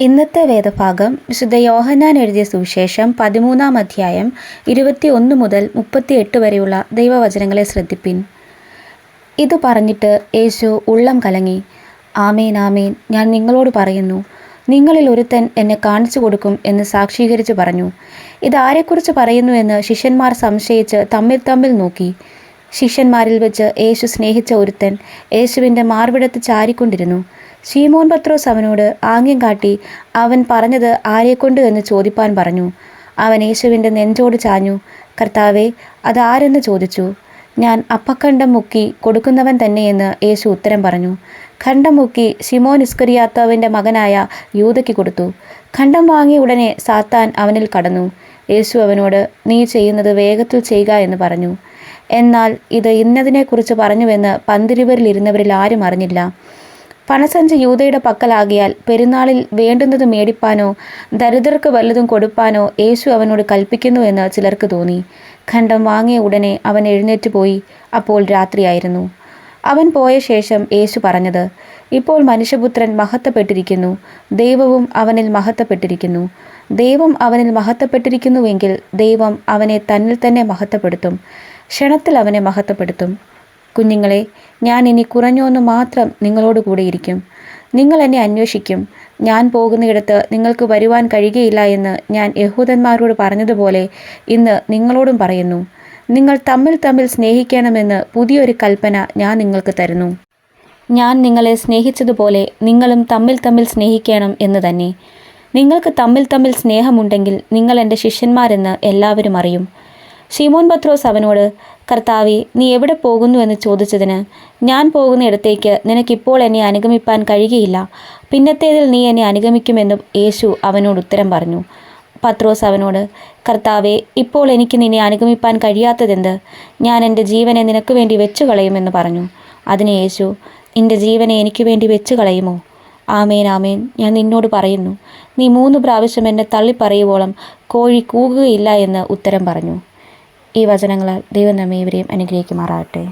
ഇന്നത്തെ വേദഭാഗം വിശുദ്ധ യോഹന്നാൻ എഴുതിയ സുവിശേഷം പതിമൂന്നാം അധ്യായം ഇരുപത്തി ഒന്ന് മുതൽ മുപ്പത്തിയെട്ട് വരെയുള്ള ദൈവവചനങ്ങളെ ശ്രദ്ധിപ്പിൻ. ഇത് പറഞ്ഞിട്ട് യേശു ഉള്ളം കലങ്ങി. ആമേൻ ആമേൻ ഞാൻ നിങ്ങളോട് പറയുന്നു. നിങ്ങളിൽ ഒരുത്തൻ എന്നെ കാണിച്ചു കൊടുക്കും എന്ന് സാക്ഷീകരിച്ചു പറഞ്ഞു. ഇതാരെക്കുറിച്ച് പറയുന്നു എന്ന് ശിഷ്യന്മാർ സംശയിച്ച് തമ്മിൽ തമ്മിൽ നോക്കി. ശിഷ്യന്മാരിൽ വെച്ച് യേശു സ്നേഹിച്ച ഒരുത്തൻ യേശുവിന്റെ മാർവിടത്ത് ചാരിക്കൊണ്ടിരുന്നു. ശീമോൻ പത്രോസ് അവനോട് ആംഗ്യം കാട്ടി അവൻ പറഞ്ഞത് ആരെക്കൊണ്ട് എന്ന് ചോദിപ്പാൻ പറഞ്ഞു. അവൻ യേശുവിന്റെ നെഞ്ചോട് ചാഞ്ഞു കർത്താവെ അതാരെന്ന് ചോദിച്ചു? ഞാൻ അപ്പക്കണ്ടം മുക്കി കൊടുക്കുന്നവൻ തന്നെയെന്ന് യേശു ഉത്തരം പറഞ്ഞു. ഖണ്ഡം മുക്കി ശിമോൻ ഇസ്കരിയാത്തവന്റെ മകനായ യൂതയ്ക്ക് കൊടുത്തു. ഖണ്ഡം വാങ്ങിയ ഉടനെ സാത്താൻ അവനിൽ കടന്നു. യേശു അവനോട് നീ ചെയ്യുന്നത് വേഗത്തിൽ ചെയ്യുക എന്ന് പറഞ്ഞു. എന്നാൽ ഇത് ഇന്നതിനെക്കുറിച്ച് പറഞ്ഞുവെന്ന് പന്തിരുവരിലിരുന്നവരിൽ ആരും അറിഞ്ഞില്ല. പണസഞ്ചി യൂതയുടെ പക്കലാകിയാൽ പെരുന്നാളിൽ വേണ്ടുന്നത് മേടിപ്പാനോ ദരിദ്രർക്ക് വല്ലതും കൊടുപ്പാനോ യേശു അവനോട് കൽപ്പിക്കുന്നു എന്ന് ചിലർക്ക് തോന്നി. ഖണ്ഡം വാങ്ങിയ ഉടനെ അവൻ എഴുന്നേറ്റ് പോയി. അപ്പോൾ രാത്രിയായിരുന്നു. അവൻ പോയ ശേഷം യേശു പറഞ്ഞത് ഇപ്പോൾ മനുഷ്യപുത്രൻ മഹത്വപ്പെട്ടിരിക്കുന്നു. ദൈവവും അവനിൽ മഹത്വപ്പെട്ടിരിക്കുന്നു. ദൈവം അവനിൽ മഹത്വപ്പെട്ടിരിക്കുന്നുവെങ്കിൽ ദൈവം അവനെ തന്നിൽ തന്നെ മഹത്വപ്പെടുത്തും. ക്ഷണത്തിൽ അവനെ മഹത്വപ്പെടുത്തും. കുഞ്ഞുങ്ങളെ ഞാൻ ഇനി കുറഞ്ഞോന്ന് മാത്രം നിങ്ങളോട് കൂടെയിരിക്കും നിങ്ങൾ എന്നെ അന്വേഷിക്കും. ഞാൻ പോകുന്നിടത്ത് നിങ്ങൾക്ക് വരുവാൻ കഴിയുകയില്ല എന്ന് ഞാൻ യഹൂദന്മാരോട് പറഞ്ഞതുപോലെ ഇന്ന് നിങ്ങളോടും പറയുന്നു. നിങ്ങൾ തമ്മിൽ തമ്മിൽ സ്നേഹിക്കണമെന്ന് പുതിയൊരു കൽപ്പന ഞാൻ നിങ്ങൾക്ക് തരുന്നു. ഞാൻ നിങ്ങളെ സ്നേഹിച്ചതുപോലെ നിങ്ങളും തമ്മിൽ തമ്മിൽ സ്നേഹിക്കണം എന്ന് തന്നെ. നിങ്ങൾക്ക് തമ്മിൽ തമ്മിൽ സ്നേഹമുണ്ടെങ്കിൽ നിങ്ങൾ എന്റെ ശിഷ്യന്മാരെന്ന് എല്ലാവരും അറിയും. ഷീമോൻ പത്രോസ് അവനോട് കർത്താവെ നീ എവിടെ പോകുന്നു? എന്ന് ചോദിച്ചതിന് ഞാൻ പോകുന്നിടത്തേക്ക് നിനക്കിപ്പോൾ എന്നെ അനുഗമിപ്പാൻ കഴിയുകയില്ല. പിന്നത്തേതിൽ നീ എന്നെ അനുഗമിക്കുമെന്നും യേശു അവനോട് ഉത്തരം പറഞ്ഞു. പത്രോസ് അവനോട് കർത്താവെ ഇപ്പോൾ എനിക്ക് നിന്നെ അനുഗമിപ്പാൻ കഴിയാത്തതെന്ത്? ഞാൻ എന്റെ ജീവനെ നിനക്ക് വേണ്ടി വെച്ചു കളയുമെന്ന് പറഞ്ഞു. അതിന് യേശു എന്റെ ജീവനെ എനിക്ക് വേണ്ടി വെച്ചു കളയുമോ ആമേൻ ആമേൻ. ഞാൻ നിന്നോട് പറയുന്നു. നീ മൂന്ന് പ്രാവശ്യം എന്നെ തള്ളിപ്പറയുവോളം കോഴി കൂകുകയില്ല എന്ന് ഉത്തരം പറഞ്ഞു. ഈ വചനങ്ങളാൽ ദൈവം നമ്മെ ഇവരെയും അനുഗ്രഹിക്കുമാറാകട്ടെ.